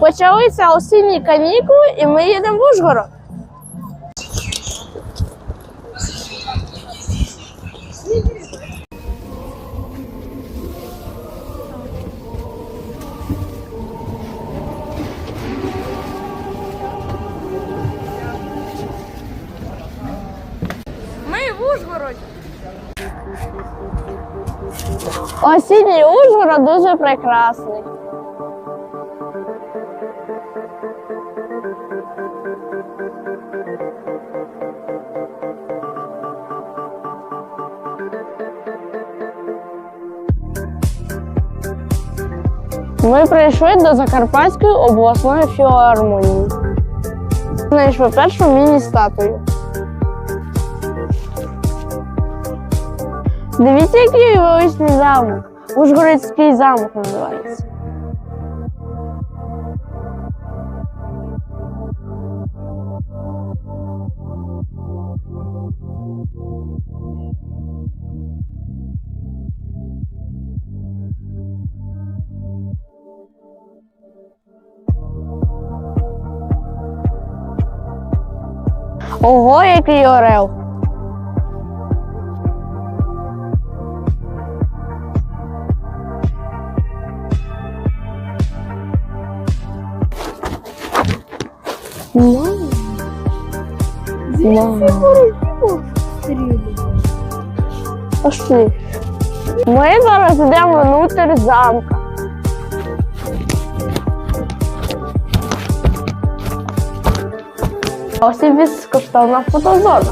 Почалися осінні канікули, і ми їдемо в Ужгород. Ми в Ужгороді. Осінній Ужгород дуже прекрасний. Ми прийшли до Закарпатської обласної філармонії. Знайшли першу міні-статую. Дивіться, який величний замок. Ужгородський замок називається. Ого, який орел! Мама. Мама. Пошли. Ми зараз йдемо внутрь замка. Ось і безкоштовна фотозона.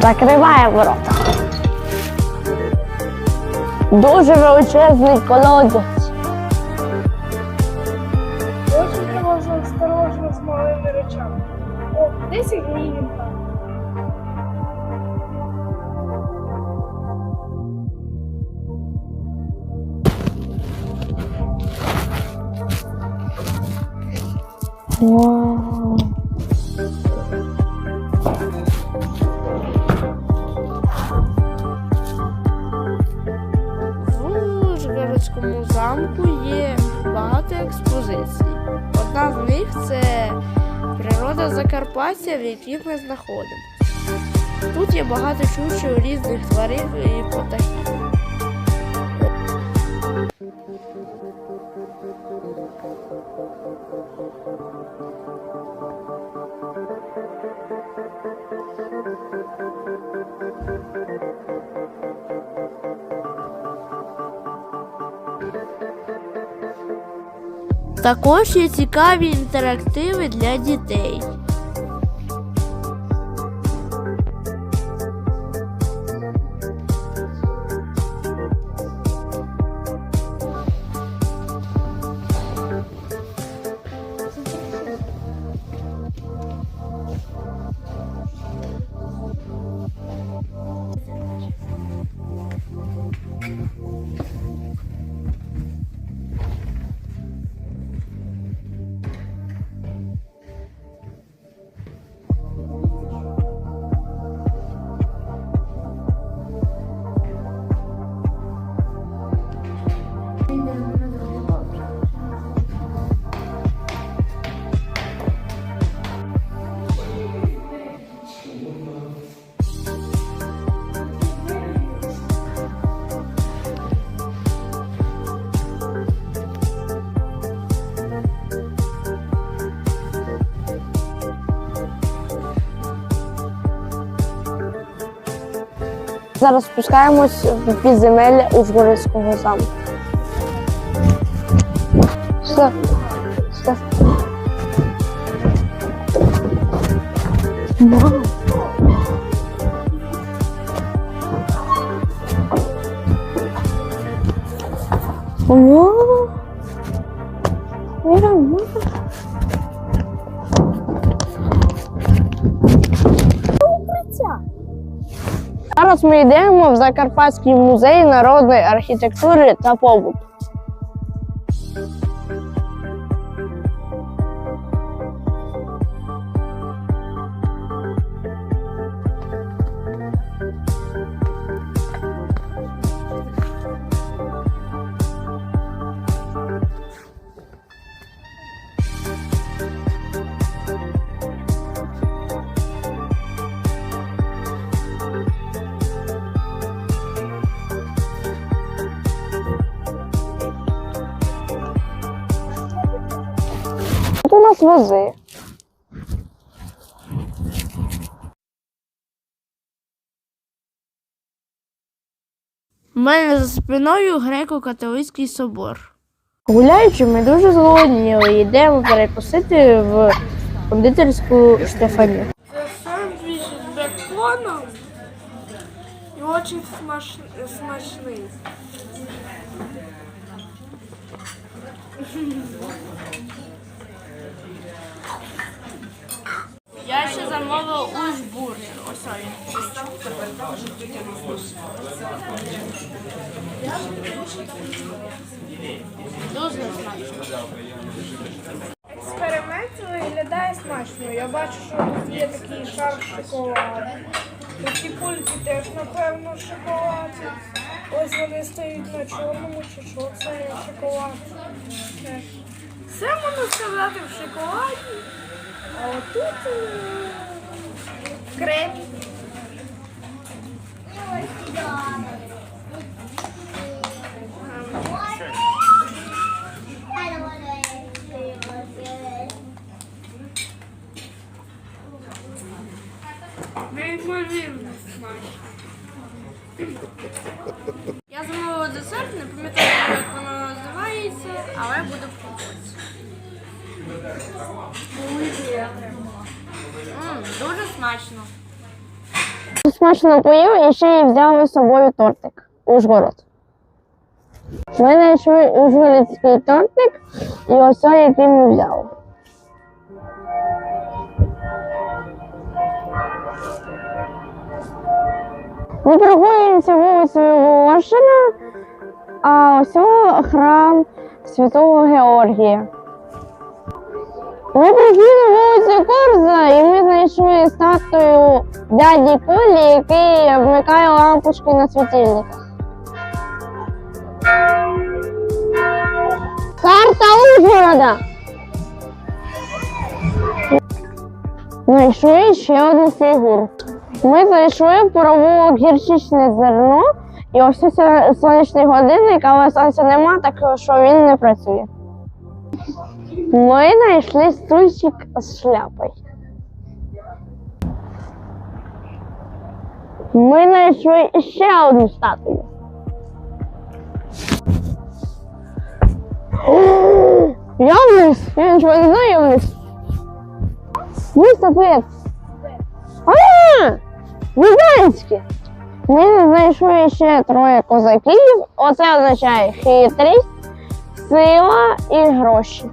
Закриває ворота. Дуже величезний колодязь. Вау. В Ужгородському замку є багато експозицій. Одна з них це природа Закарпаття, в якій ми знаходимося. Тут є багато чучел різних тварин і птахів. Також є цікаві інтерактиви для дітей. Зараз спускаємось в підземелля Ужгородського замку. Все. Все. Мам. О, Зараз ми йдемо в Закарпатський музей народної архітектури та побуту. Нас вози. У мене за спиною греко-католицький собор. Гуляючи, ми дуже зголодніли і йдемо перекусити в кондитерську Штефані. Це сендвіч з беконом і дуже смаш... смачний. Замовив уж бургер. Ось він. Дуже смачно. Експеримент виглядає смачно. Я бачу, що є такий шар шоколаду. Ці кульки теж, напевно, шоколад. Ось вони стоять на чорному, чи що це шоколад. Все можна сказати в шоколаді. А отут е, крем. Неймовірно смачно. Смачно поїв і ще й взяли з собою тортик. Ужгород. Ми знайшли ужгородський тортик і ось який ми взяли. Ми прогулюємося вулицею Волошина, а ось храм Святого Георгія. Ми прийшли на вулицю Корза і ми знайшли статую дяді Колі, який вмикає лампочки на світильниках. Карта Ужгорода! Знайшли ще одну фігуру. Ми зайшли в провулок гірчичне зерно, і ось це сонячний годинник, але сонця нема, так що він не працює. Ми знайшли стульчик з шляпою. Ми знайшли ще одну статую. Явлюсь! Я нічого не знаю, явлюсь. Ми статует. А! Візанські! Ми знайшли ще троє козаків. Оце означає хитрість, сила і гроші.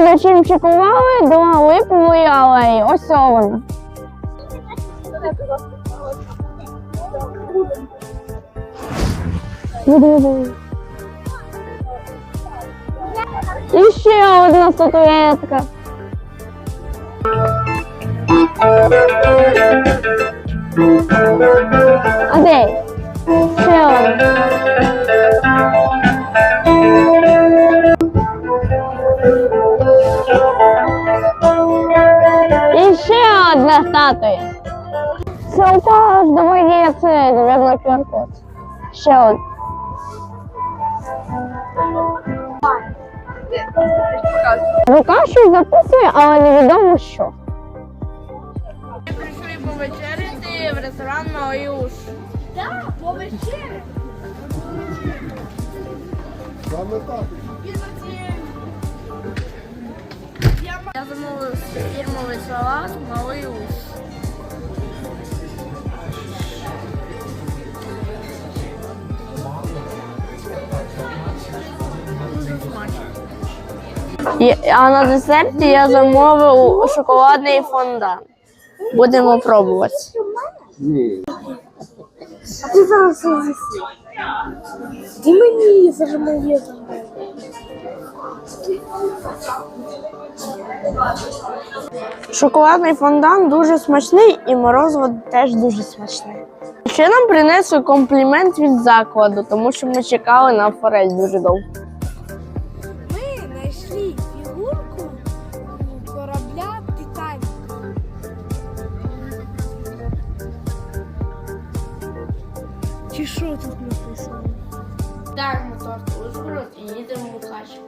Дочимчикували до липової алеї. Ось вона. І ще одна статуетка. А де? Ще одна. Одна статуя. Це упало аж до це, наверное, QR-код. Ще одна. Рука щось записує, але невідомо що. Ми прийшли повечеряти в ресторан Малаюш. Я замовив фірмовий салат Малий Уш. Дуже смачно. І- А на десерті я замовив шоколадний фондан. Будемо пробувати. А ти зараз все з'їси. Шоколадний фондан дуже смачний і морозиво теж дуже смачне. Ще нам принесли комплімент від закладу, тому що ми чекали на форель дуже довго. Ми знайшли фігурку корабля Титанік. Чи що тут написано? Покидаємо торт Ужгород і їдемо в Мукач.